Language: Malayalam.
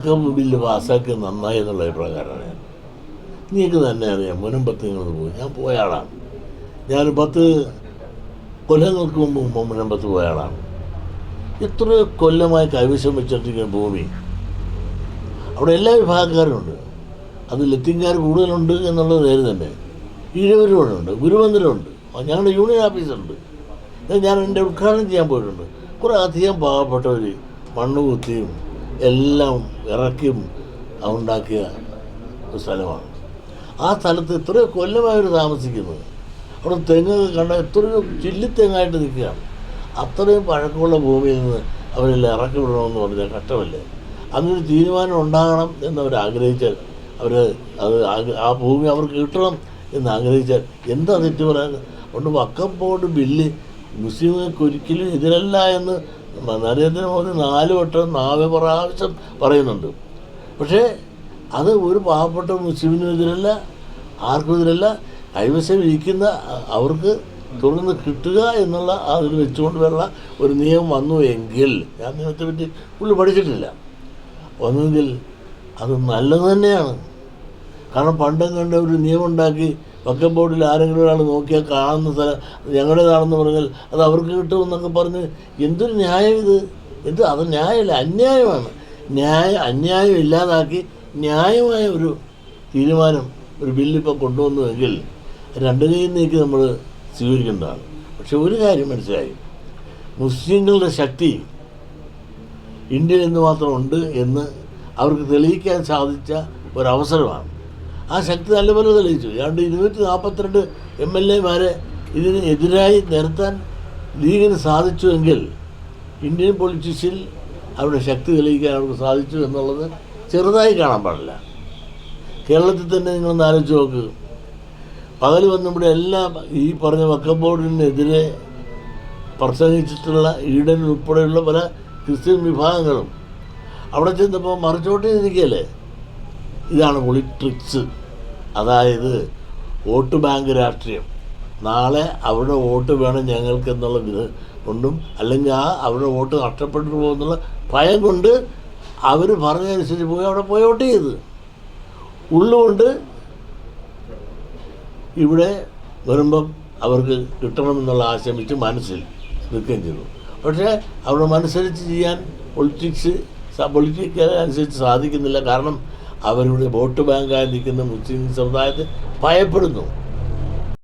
വക്കം ബില്ല് പാസ്സാക്കി നന്നായി എന്നുള്ള അഭിപ്രായക്കാരാണ് ഞാൻ. നീക്ക് തന്നെ അറിയാം മുനം മുനമ്പത്ത് നിങ്ങൾ പോയി. ഞാൻ പോയ ആളാണ്. ഞാൻ പത്ത് കൊല്ലങ്ങൾക്ക് മുമ്പ് മുനമ്പത്ത് പോയ ആളാണ്. ഇത്ര കൊല്ലമായി കൈവശം വെച്ചിട്ടിരിക്കുന്ന ഭൂമി. അവിടെ എല്ലാ വിഭാഗക്കാരും ഉണ്ട് അത് ലത്തിങ്കാർ കൂടുതലുണ്ട് എന്നുള്ളത് നേരെ തന്നെ. ഈഴവരുമുണ്ട് ഗുരുമന്ദിരമുണ്ട്. ഞങ്ങളുടെ യൂണിയൻ ഓഫീസുണ്ട്. ഞാൻ എന്റെ ഉദ്ഘാടനം ചെയ്യാൻ പോയിട്ടുണ്ട്. കുറേ അധികം പാവപ്പെട്ടവർ മണ്ണ് കുത്തിയും എല്ലാം ഇറക്കിയും ഉണ്ടാക്കിയ ഒരു സ്ഥലമാണ്. ആ സ്ഥലത്ത് എത്രയോ കൊല്ലമായവർ താമസിക്കുന്നത് അവിടെ തെങ്ങ് കണ്ട എത്രയോ ചില്ലിത്തെങ്ങായിട്ട് നിൽക്കുകയാണ്. അത്രയും പഴക്കമുള്ള ഭൂമിയിൽ നിന്ന് അവരെല്ലാം ഇറക്കി വിടണമെന്ന് പറഞ്ഞാൽ കഷ്ടമല്ലേ? അങ്ങനൊരു തീരുമാനം ഉണ്ടാകണം എന്നവർ ആഗ്രഹിച്ചാൽ അവർ അത് ആ ഭൂമി അവർക്ക് കിട്ടണം എന്ന് ആഗ്രഹിച്ചാൽ എന്താ തെറ്റ് പറയാൻ? അതുകൊണ്ട് വക്കം ബോർഡ് ബില്ല് മുസ്ലിങ്ങൾക്ക് ഒരിക്കലും എതിരല്ല എന്ന് നരേന്ദ്രമോദി നാല് വട്ടം നാല് പ്രാവശ്യം പറയുന്നുണ്ട്. പക്ഷേ അത് ഒരു പാവപ്പെട്ട മുസ്ലിമിനും എതിരല്ല ആർക്കും എതിരല്ല കൈവശം ഇരിക്കുന്ന അവർക്ക് തുറന്ന് കിട്ടുക എന്നുള്ള അതിൽ വെച്ചുകൊണ്ട് വരുന്ന ഒരു നിയമം വന്നു എങ്കിൽ ഞാൻ നിയമത്തെ പറ്റി പുള്ളി പഠിച്ചിട്ടില്ല. ഒന്നെങ്കിൽ അത് നല്ലത് തന്നെയാണ്. കാരണം പണ്ടും കണ്ട ഒരു നിയമം ഉണ്ടാക്കി വക്കം ബോർഡിൽ ആരെങ്കിലും ഒരാൾ നോക്കിയാൽ കാണുന്ന സ്ഥലം ഞങ്ങളുടേതാണെന്ന് പറഞ്ഞാൽ അത് അവർക്ക് കിട്ടുമെന്നൊക്കെ പറഞ്ഞ് എന്തൊരു ന്യായം ഇത്? എന്ത്? അത് ന്യായമല്ല അന്യായമാണ്. ന്യായ അന്യായം ഇല്ലാതാക്കി ന്യായമായ ഒരു തീരുമാനം ഒരു ബില്ലിപ്പോൾ കൊണ്ടുവന്നുവെങ്കിൽ രണ്ട് കൈയിൽ നീക്കി നമ്മൾ സ്വീകരിക്കേണ്ടതാണ്. പക്ഷെ ഒരു കാര്യം മനസ്സിലായി. മുസ്ലിങ്ങളുടെ ശക്തി ഇന്ത്യയിൽ നിന്ന് മാത്രമുണ്ട് എന്ന് അവർക്ക് തെളിയിക്കാൻ സാധിച്ച ഒരവസരമാണ്. ആ ശക്തി നല്ലപോലെ തെളിയിച്ചു. ഏതാണ്ട് ഇരുന്നൂറ്റി നാൽപ്പത്തിരണ്ട് എം എൽ എമാരെ ഇതിന് എതിരായി നിരത്താൻ ലീഗിന് സാധിച്ചുവെങ്കിൽ ഇന്ത്യൻ പൊളിറ്റിക്സിൽ അവരുടെ ശക്തി തെളിയിക്കാൻ അവർക്ക് സാധിച്ചു എന്നുള്ളത് ചെറുതായി കാണാൻ പാടില്ല. കേരളത്തിൽ തന്നെ നിങ്ങളൊന്ന് ആലോചിച്ച് നോക്ക്. പകൽ വന്ന് ഇവിടെ എല്ലാം ഈ പറഞ്ഞ വക്കം ബോർഡിനെതിരെ പ്രസംഗിച്ചിട്ടുള്ള ഈഡൻ ഉൾപ്പെടെയുള്ള പല ക്രിസ്ത്യൻ വിഭാഗങ്ങളും അവിടെ ചെന്നപ്പോൾ മറിച്ചോട്ടേ ഇരിക്കുകയല്ലേ ഇതാണ് പൊളിട്രിക്സ് അതായത് വോട്ട് ബാങ്ക് രാഷ്ട്രീയം. നാളെ അവിടെ വോട്ട് വേണം ഞങ്ങൾക്ക് എന്നുള്ള ഇത് കൊണ്ടും അല്ലെങ്കിൽ ആ അവിടെ വോട്ട് നഷ്ടപ്പെട്ടു പോകുന്നുള്ള ഭയം കൊണ്ട് അവർ പറഞ്ഞതനുസരിച്ച് പോയി അവിടെ പോയി വോട്ട് ചെയ്ത്. ഉള്ളുകൊണ്ട് ഇവിടെ വരുമ്പം അവർക്ക് കിട്ടണമെന്നുള്ള ആശയം വെച്ച് മനസ്സിൽ നിൽക്കുകയും ചെയ്തു. പക്ഷേ അവിടെ മനസ്സരിച്ച് ചെയ്യാൻ പൊളിറ്റിക്സ് പൊളിറ്റിക്സ് അനുസരിച്ച് സാധിക്കുന്നില്ല. കാരണം അവരുടെ വോട്ട് ബാങ്കായി നിൽക്കുന്ന മുസ്ലിം സമുദായത്തെ ഭയപ്പെടുന്നു.